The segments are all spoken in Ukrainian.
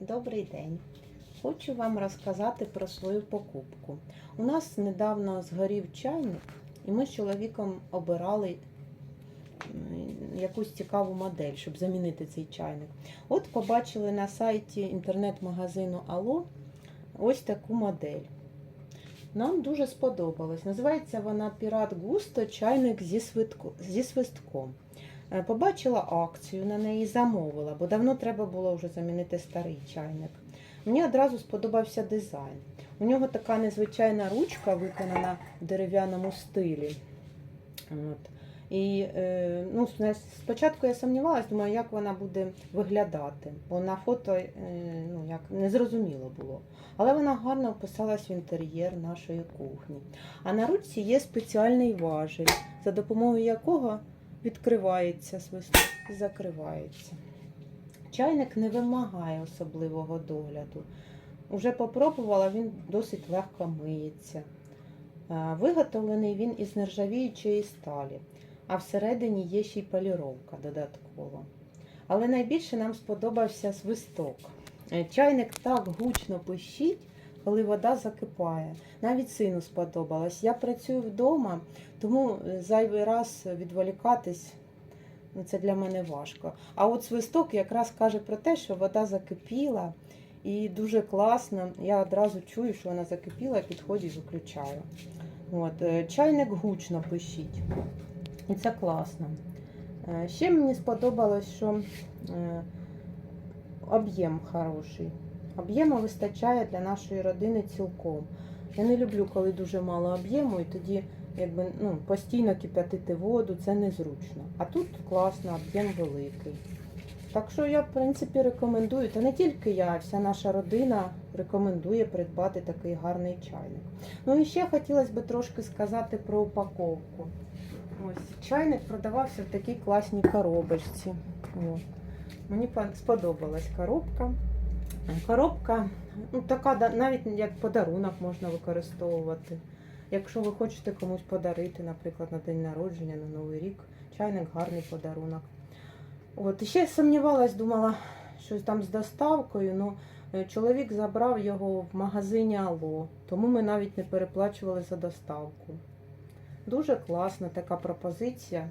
Добрий день. Хочу вам розказати про свою покупку. У нас недавно згорів чайник, і ми з чоловіком обирали якусь цікаву модель, щоб замінити цей чайник. От побачили на сайті інтернет-магазину Ало ось таку модель. Нам дуже сподобалось. Називається вона Пірат Густо чайник зі свистком. Е, Побачила акцію на неї, замовила, бо давно треба було вже замінити старий чайник. Мені одразу сподобався дизайн. У нього така незвичайна ручка, виконана в дерев'яному стилі. От. І е, ну, спочатку я сумнівалася, думаю, як вона буде виглядати, бо на фото е, ну, як, незрозуміло було. Але вона гарно вписалась в інтер'єр нашої кухні. А на ручці є спеціальний важіль, за допомогою якого відкривається свисток і закривається. Чайник не вимагає особливого догляду. Уже попробувала, він досить легко миється. Виготовлений він із нержавіючої сталі, а всередині є ще й поліровка додатково. Але найбільше нам сподобався свисток. Е, Чайник так гучно пищить, коли вода закипає. Навіть сину сподобалось. Я працюю вдома, тому е, зайвий раз відволікатись ну, це для мене важко. А от свисток якраз каже про те, що вода закипіла і дуже класно. Я одразу чую, що вона закипіла, підходжу і виключаю. От, е, чайник гучно пищить. І це класно. Е, Ще мені сподобалось, що об'єм хороший. Об'єму вистачає для нашої родини цілком. Я не люблю, коли дуже мало об'єму, і тоді якби, ну, постійно кип'ятити воду, це незручно. А тут класно, об'єм великий. Так що я, в принципі, рекомендую, та не тільки я, а вся наша родина рекомендує придбати такий гарний чайник. Ну і ще хотілося б трошки сказати про упаковку. Ось чайник продавався в такій класній коробочці. О. Мені сподобалась коробка. Коробка ну, така навіть як подарунок можна використовувати. Якщо ви хочете комусь подарити, наприклад, на день народження, на Новий рік, чайник гарний подарунок. От, і ще сумнівалась, думала, що там з доставкою. Ну, е, чоловік забрав його в магазині Ало, тому ми навіть не переплачували за доставку. Дуже класна така пропозиція.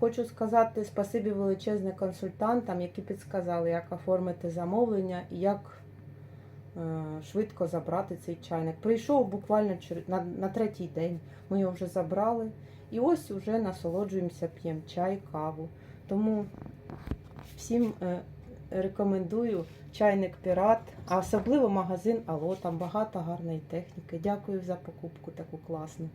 Хочу сказати спасибі величезне консультантам, які підсказали, як оформити замовлення і як е, швидко забрати цей чайник. Прийшов буквально на, третій день. Ми його вже забрали. І ось вже насолоджуємося, п'ємо чай, каву. Тому всім е, рекомендую чайник Пірат, а особливо магазин Ало. Там багато гарної техніки. Дякую за покупку таку класну.